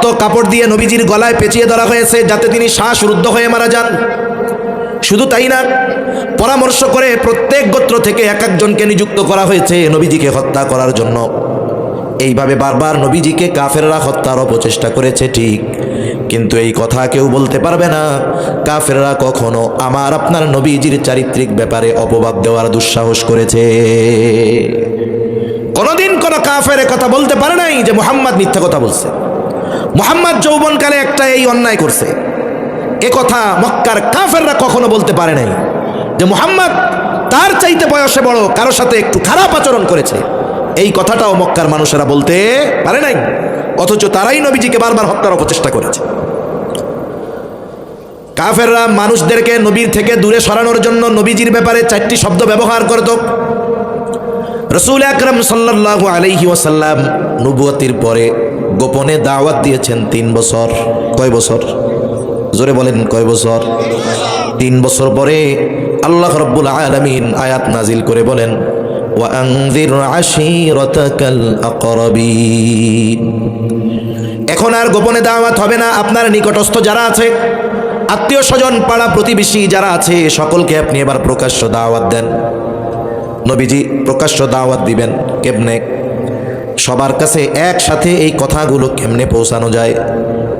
শক্ত কাপড় দিয়ে নবীজির গলায় পেঁচিয়ে ধরা হয়েছে যাতে তিনি শ্বাসরুদ্ধ হয়ে মারা যান। শুধু তাই না, পরামর্শ করে প্রত্যেক গোত্র থেকে এক একজনকে নিযুক্ত করা হয়েছে নবীজিকে হত্যা করার জন্য। এইভাবে বারবার নবীজিকে কাফেররা হত্যার অপচেষ্টা করেছে, ঠিক। কিন্তু এই কথা কেউ বলতে পারবে না, কাফেররা কখনো আমার আপনার নবীজির চারিত্রিক ব্যাপারে অপবাদ দেওয়ার দুঃসাহস করেছে। কোনোদিন কোনো কাফের কথা বলতে পারে নাই যে মোহাম্মদ মিথ্যা কথা বলছে। মোহাম্মদ যৌবনকালে একটা এই অন্যায় করছে। এ কথা মক্কার কাফেররা কখনো বলতে পারে নাই। যে মোহাম্মদ তার চাইতে বয়সে বড়, কারোর সাথে একটু খারাপ আচরণ করেছে। এই কথাটাও মক্কার মানুষেরা বলতে পারে নাই। অথচ তারাই নবীজিকে বারবার হত্যার অপচেষ্টা করেছে। কাফেররা মানুষদেরকে নবীর থেকে দূরে সরানোর জন্য নবীজির ব্যাপারে চারটি শব্দ ব্যবহার করত। রসুল আকরম সাল্লাহ আলহি ওয়াসাল্লাম নবুয়তির পরে গোপনে দাওয়াত দিয়েছেন তিন বছর কয় বছর জোরে বলেন কয় বছর তিন বছর পরে আল্লাহ রব্বুল আলমিন আয়াত নাজিল করে বলেন وأنذر عشيرتك الأقربين এখন আর গোপনে দাওয়াত হবে না আপনার নিকটস্থ যারা আছে আত্মীয় স্বজন পাড়া প্রতিবেশী যারা আছে সকলকে আপনি এবার প্রকাশ্য দাওয়াত দেন নবীজি প্রকাশ্য দাওয়াত দিবেন কেমনে? সবার কাছে একসাথে এই কথাগুলো কেমনে পৌঁছানো যায়?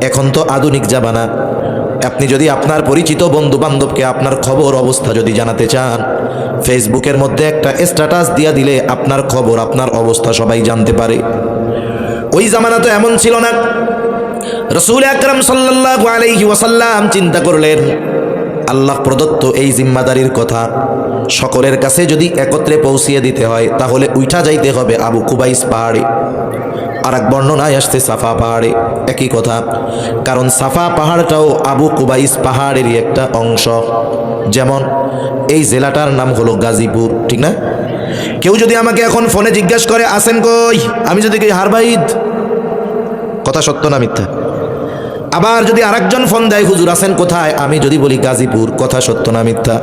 এখন তো আধুনিক জামানা। আপনি যদি আপনার পরিচিত বন্ধু বান্ধবকে আপনার খবর অবস্থা যদি জানাতে চান, ফেসবুকের মধ্যে একটা স্ট্যাটাস দিয়া দিলে আপনার খবর, আপনার অবস্থা সবাই জানতে পারে। ওই জামানা তো এমন ছিল না। রসুল আকরম সাল্লাহ আলাইহি ওয়াসাল্লাম চিন্তা করলেন, আল্লাহ প্রদত্ত এই জিম্মাদারির কথা সকলের কাছে যদি একত্রে পৌঁছিয়ে দিতে হয়, তাহলে উঠা যাইতে হবে আবু কুবাইস পাহাড়ে। আর এক বর্ণনায় আসছে সাফা পাহাড়ে। একই কথা, কারণ সাফা পাহাড়টাও আবু কুবাইস পাহাড়েরই একটা অংশ। যেমন, এই জেলাটার নাম হলো গাজীপুর, ঠিক না? কেউ যদি আমাকে এখন ফোনে জিজ্ঞাসা করে, আসেন কই? আমি যদি কই হারবাইদ? কথা সত্য না মিথ্যা? আবার যদি আরেকজন ফোন দেয়, হুজুর, আসেন কোথায়? আমি যদি বলি গাজীপুর, কথা সত্য না মিথ্যা?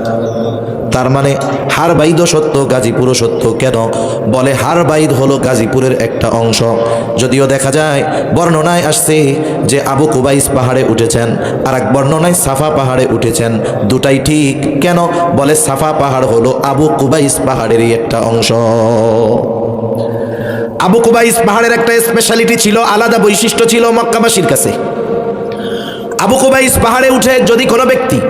তার মানে হারবাইদও সত্য, গাজীপুরও সত্য। কেন? বলে হারবাইদ হলো গাজীপুরের একটা অংশ। যদিও দেখা যায়, বর্ণনায় আসছে যে আবু কুবাইস পাহাড়ে উঠেছেন আর এক বর্ণনায় সাফা পাহাড়ে উঠেছেন। দুটাই ঠিক। কেন? বলে সাফা পাহাড় হলো আবু কুবাইস পাহাড়েরই একটা অংশ। আবু কুবাইস পাহাড়ের একটা স্পেশালিটি ছিল, আলাদা বৈশিষ্ট্য ছিল মক্কাবাসীর কাছে। আবু কুবাইস পাহাড়ে উঠে যদি কোনো ব্যক্তি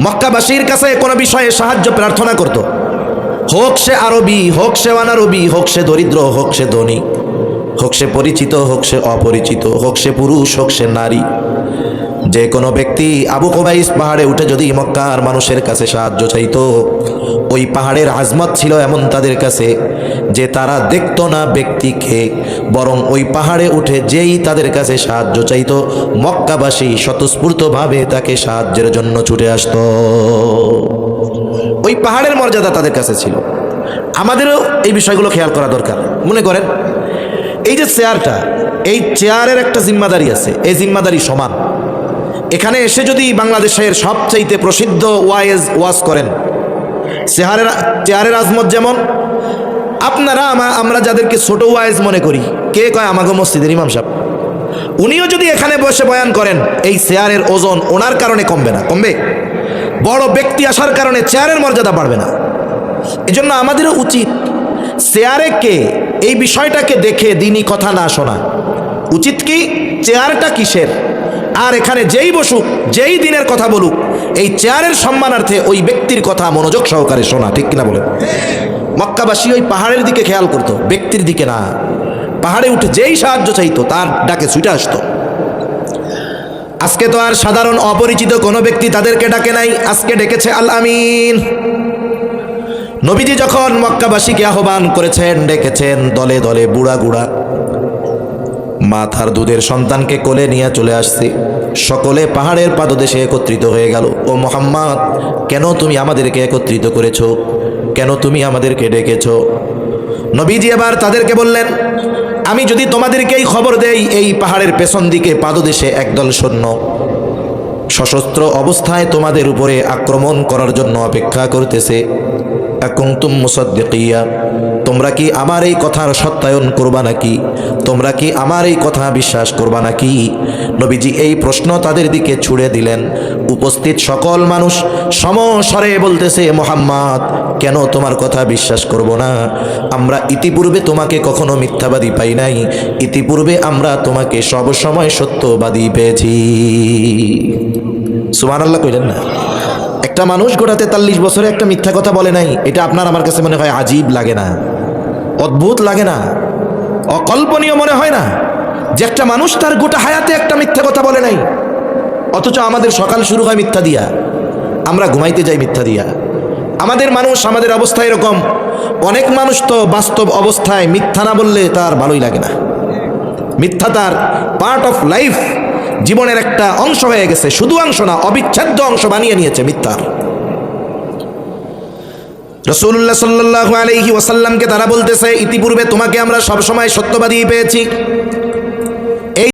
মক্কাবাসীর কাছে কোনো বিষয়ে সাহায্য, প্রার্থনা করত। হোক সে আরবি, হোক সে অনারবি, হোক সে দরিদ্র, হোক সে ধনী, হোক সে পরিচিত, হোক সে অপরিচিত, হোক সে পুরুষ, হোক সে নারী। যে কোনো ব্যক্তি আবু কোবাইস পাহাড়ে উঠে যদি মক্কার মানুষের কাছে সাহায্য চাইতো, ওই পাহাড়ের আজমত ছিল এমন তাদের কাছে যে তারা দেখতো না ব্যক্তিকে, বরং ওই পাহাড়ে উঠে যেই তাদের কাছে সাহায্য চাইতো, মক্কাবাসী স্বতঃস্ফূর্তভাবে তাকে সাহায্যের জন্য ছুটে আসতো। ওই পাহাড়ের মর্যাদা তাদের কাছে ছিল। আমাদেরও এই বিষয়গুলো খেয়াল করা দরকার। মনে করেন এই যে চেয়ারটা, এই চেয়ারের একটা জিম্মাদারি আছে, এই জিম্মাদারি সমান। এখানে এসে যদি বাংলাদেশের সবচাইতে প্রসিদ্ধ ওয়াইজ ওয়াজ করেন, চেহারের চেয়ারের আজমত যেমন, আপনারা আমা আমরা যাদেরকে ছোট ওয়াইজ মনে করি, কে কয় আমাকে মসজিদের ইমাম সাহেব? উনিও যদি এখানে বসে বয়ান করেন, এই চেয়ারের ওজন ওনার কারণে কমবে না, কমবে। বড় ব্যক্তি আসার কারণে চেয়ারের মর্যাদা বাড়বে না। এজন্য আমাদেরও উচিত, চেয়ারে কে এই বিষয়টাকে দেখে দিনই কথা না শোনা। উচিত কি? চেয়ারটা কিসের? আর এখানে যেই বসুক, যেই দিনের কথা বলুক, এই চেয়ারের সম্মানার্থে ওই ব্যক্তির কথা মনোযোগ সহকারে শোনা, ঠিক কিনা বলে মক্কাবাসী ওই পাহাড়ের দিকে খেয়াল করতো, ব্যক্তির দিকে না। পাহাড়ে উঠে যেই সাহায্য চাইতো, তার ডাকে ছুটে আসতো। আজকে তো আর সাধারণ অপরিচিত কোনো ব্যক্তি তাদেরকে ডাকে নাই, আজকে ডেকেছে আল আমিন নবীজি যখন মক্কাবাসীকে আহ্বান করেছেন, ডেকেছেন, দলে দলে বুড়া গুড়া, মাথার দুধের সন্তানকে কোলে নিয়ে চলে আসছে। সকলে পাহাড়ের পাদদেশে একত্রিত হয়ে গেল। ও মোহাম্মদ, কেন তুমি আমাদেরকে একত্রিত করেছ? কেন তুমি আমাদেরকে ডেকেছ? নবীজি এবার তাদেরকে বললেন, আমি যদি তোমাদেরকে এই খবর দেই, এই পাহাড়ের পেছন দিকে পাদদেশে একদল সৈন্য সশস্ত্র অবস্থায় তোমাদের উপরে আক্রমণ করার জন্য অপেক্ষা করতেছে। আকুনতুম মুসাদ্দিকিয়া। তোমরা কি আমার এই কথার সত্যায়ন করবা নাকি? তোমরা কি আমার এই কথা বিশ্বাস করবা নাকি? নবীজি এই প্রশ্ন তাদের দিকে ছুড়ে দিলেন। উপস্থিত সকল মানুষ সমস্বরে বলতেছে, মোহাম্মদ, কেন তোমার কথা বিশ্বাস করব না? আমরা ইতিপূর্বে তোমাকে কখনো মিথ্যাবাদী পাই নাই। ইতিপূর্বে আমরা তোমাকে সব সময় সত্যবাদী পেয়েছি। সুমান আল্লাহ কইলেন না? একটা মানুষ গোটা তেতাল্লিশ বছরে একটা মিথ্যা কথা বলে নাই, এটা আপনার আমার কাছে মনে হয় আজীব লাগে না। অদ্ভুত লাগে না। অকল্পনীয় মনে হয় না যে একটা মানুষ তার গোটা হায়াতে একটা মিথ্যা কথা বলে নাই। অথচ আমাদের সকাল শুরু হয় মিথ্যা দিয়া। আমরা ঘুমাইতে যাই মিথ্যা দিয়া। আমাদের মানুষ, আমাদের অবস্থা এরকম। অনেক মানুষ তো বাস্তব অবস্থায় মিথ্যা না বললে তার ভালোই লাগে না। মিথ্যা তার পার্ট অফ লাইফ জীবনের একটা অংশ হয়ে গেছে, শুধু অংশ না, অবিচ্ছেদ্য অংশ বানিয়ে নিয়েছে মিথ্যার রসুল্লাহ সাল্লাহ আলহি ওয়াসাল্লামকে তারা বলতেছে, ইতিপূর্বে তোমাকে আমরা সবসময় সত্যবাদী পেয়েছি।